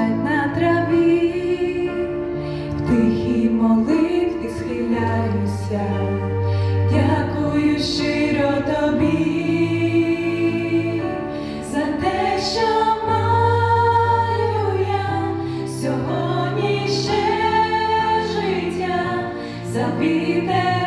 лежать на траві, в тихій молитві схиляюся, дякую щиро тобі за те, що маю я сьогодні ще життя, за вітер.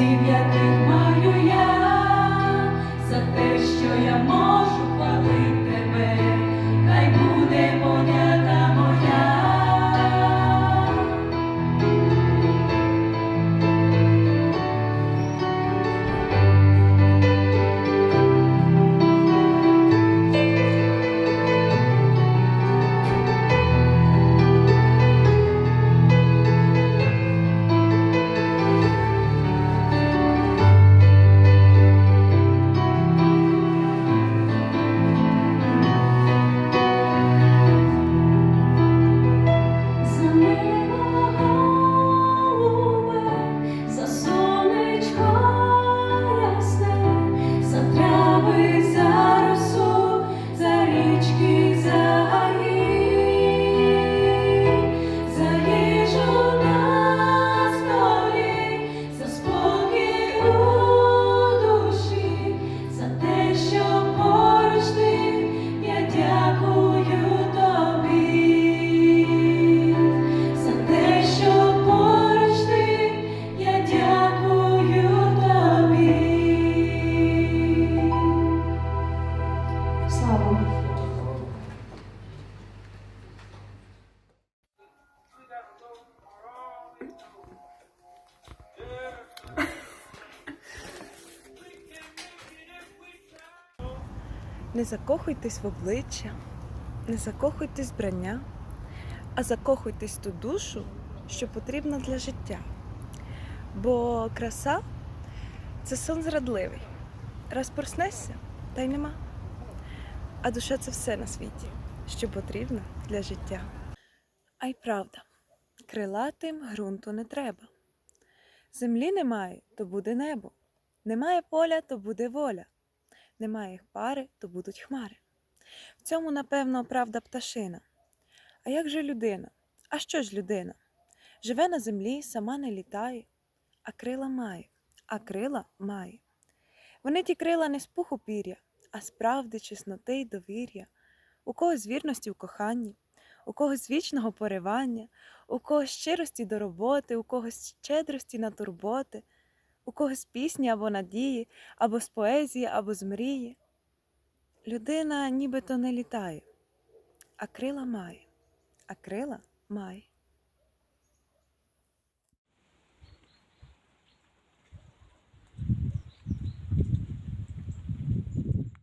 Друзів, яких маю я, за те, що я можу хвалити тебе, хай буде моя. Не закохуйтесь в обличчя, не закохуйтесь в брання, а закохуйтесь ту душу, що потрібна для життя. Бо краса це сон зрадливий. Раз проснешся, та й нема. А душа це все на світі, що потрібно для життя. А й правда, крилатим ґрунту не треба. Землі немає, то буде небо. Немає поля, то буде воля. Немає пари, то будуть хмари. В цьому, напевно, правда пташина. А як же людина? А що ж людина? Живе на землі, сама не літає, а крила має, а крила має. Вони ті крила не з пуху пір'я, а з правди, чесноти й довір'я, у когось вірності в коханні, у когось вічного поривання, у когось щирості до роботи, у когось щедрості на турботи, у когось пісні або надії, або з поезії, або з мрії. Людина нібито не літає, а крила має, а крила має.